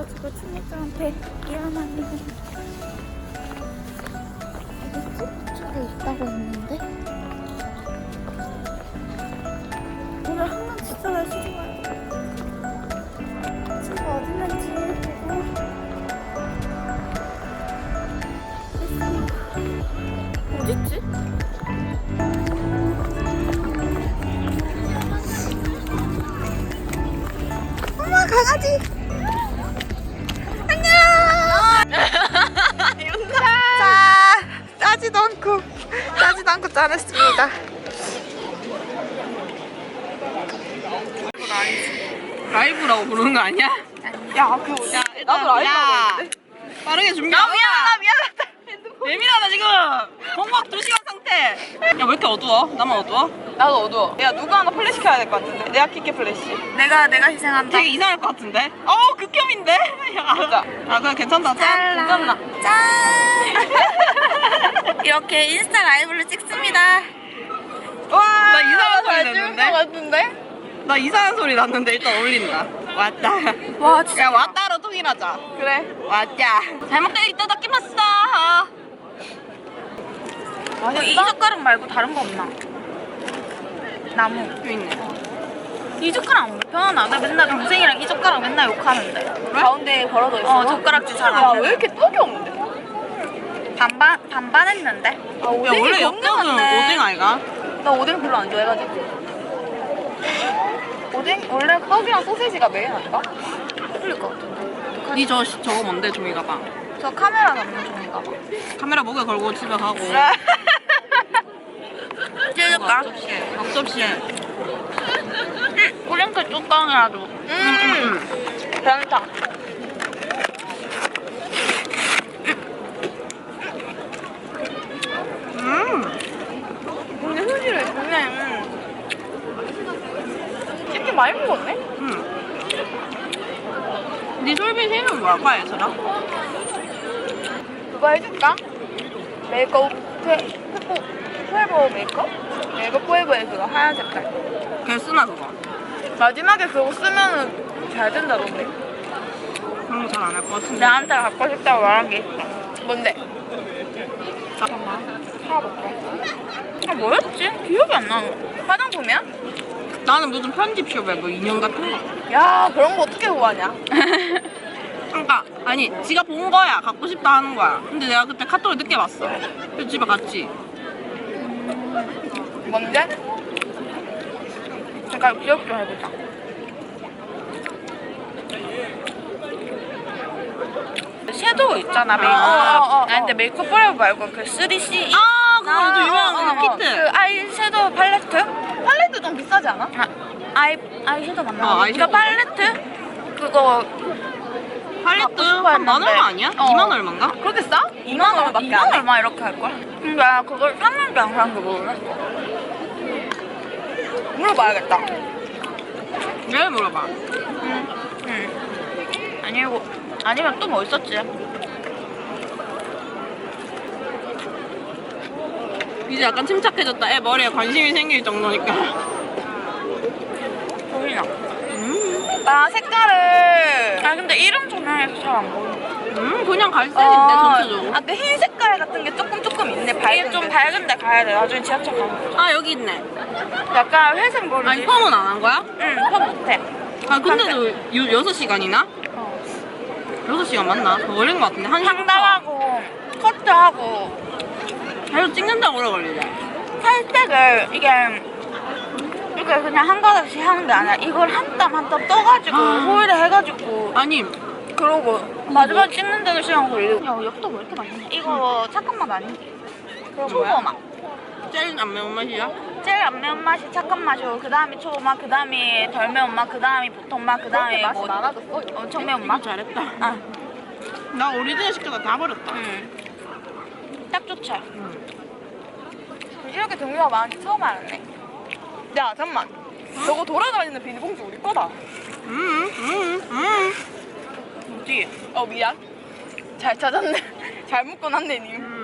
도착해가지고 친구들한테. 어딨지? 이쪽에 있다고 했는데? 않고 짜냈습니다. 라이브라고 부르는 거 아니야? 야, 그 야, 일단, 야, 빠르게 준비. 야, 미안하다, 미안하다. 예민하다, 지금. 공각 2시간 상태. 야, 왜 이렇게 어두워? 나만 어두워? 나도 어두워. 야, 누가 하나 플래시 켜야 될 것 같은데. 내가 킬게 플래시. 내가 내가 희생한다. 되게 이상할 것 같은데? 어우, 극혐인데? 야. 아, 그냥 괜찮다. 짠. 괜찮나? 짠. 이렇게 인스타 라이브를 찍습니다. 와, 나 이상한 소리? 것 같은데? 나 이상한 소리 났는데 일단 어울린다. 왔다. 와, 진짜. 야, 왔다로 통일하자. 그래. 왔다. 잘 먹게 이따다키마스 아니, 이 젓가락 말고 다른 거 없나? 나무. 여기 있네. 이 젓가락 안 불편하나? 나 맨날 동생이랑 이 젓가락 맨날 욕하는데. 가운데 걸어져 있어. 어, 젓가락질 잘 야, 안. 왜 이렇게 떡이 없는데? 반반, 반반 했는데? 아, 야, 오뎅이 원래 먹는데. 오뎅 아이가? 나 오뎅 별로 안 좋아해가지고. 오뎅, 원래 떡이랑 소세지가 메인 아닌가? 틀릴 것 같은데. 니 저, 저거 뭔데, 종이 가방? 저 카메라 잡는 종인가 봐. 카메라 목에 걸고 집에 가고. 찌질까? 접시에. 밥 접시에. 꼬랭크 뚜껑이라도. 음, 괜찮다. 음. 근데 휴지를 그냥 치킨 많이 먹었네? 음. 니 솔빈 이름 뭐랄까, 얘들아? 그거 해줄까? 메이크업 페, 페포, 페보 메이크업? 메이크업 포에버의 그거 하얀 색깔. 걔 쓰나, 그거? 마지막에 그거 쓰면은 잘 된다던데. 그런 거 잘 안 할 것 같은데. 나한테 갖고 싶다고 말한 게 있어. 뭔데? 잠깐만. 아, 뭐였지? 기억이 안 나네. 화장품이야? 나는 무슨 편집숍에 뭐 인형 같은 거. 야 그런 거 어떻게 구하냐? 그러니까 아니 지가 본 거야 갖고 싶다 하는 거야 근데 내가 그때 카톡을 늦게 봤어 그래서 집에 갔지 뭔데? 잠깐 기억 좀 해보자. 섀도우 있잖아, 메이크업. 어, 어, 어, 어. 아, 근데 메이크업 브라우 말고 그 3C. 아 그거 아주 아, 유명한 어, 거 어, 키트 그 아이 섀도우 팔레트? 팔레트 좀 비싸지 않아? 아, 아이, 아이섀도우 맞나? 어, 그 아이섀도우. 팔레트? 그거 팔레트 싶어 한 만. 얼마 아니야? 어. 2만 얼마인가? 그렇게 싸? 2만 원밖에 2만 안 해? 얼마 이렇게 할 걸? 근데 나 그걸 샀는데 안산게 몰랐어. 물어봐야겠다. 왜 물어봐 응. 응. 아니고, 아니면 또 뭐 있었지? 이제 약간 침착해졌다 애 머리에 관심이 생길 정도니까 보이나? 음, 아 색깔을. 아, 근데 이름 조명에서 잘 안 보여. 음 그냥 갈색인데 전체적으로 아그 흰 색깔 같은 게 조금 조금 있네 이게 밝은 좀 게. 밝은데 가야 돼. 나중에 지하철 가면. 아 여기 있네 약간 회색 머리. 아니 펌은 안 한 거야? 응, 펌 못해. 아 근데도 요, 6시간이나? 어. 6시간 맞나? 더 걸린 것 같은데 한 상담하고, 커트하고, 하루 찍는다고 오래 걸리네 탈색을 이게 이게 그냥 한 가닥씩 하는 게 아니라 이걸 한 땀 한 땀 떠가지고 아. 호일을 해가지고 아니 그러고 마지막에 찍는데도 시간 걸리고 야 엽떡 왜 이렇게 맛있냐 이거 착한 맛 아니지? 뭐야? 초보 맛 제일 안 매운 맛이야? 제일 안 매운 맛이 착한 맛이고 그 다음이 초맛, 그 다음이 덜 매운 맛, 그 다음이 보통 맛, 그 다음이 맛이 뭐 많아졌어? 엄청 매운 맛. 잘했다. 아, 나 오리지널 시켜서 다 버렸다. 음. 딱 좋죠. 이렇게 종류가 많은지 처음 알았네. 야, 잠만. 저거 돌아다니는 비닐봉지 우리 거다. 음, 음, 음. 어디? 어, 미안. 잘 찾았네. 잘 묶어놨네, 님.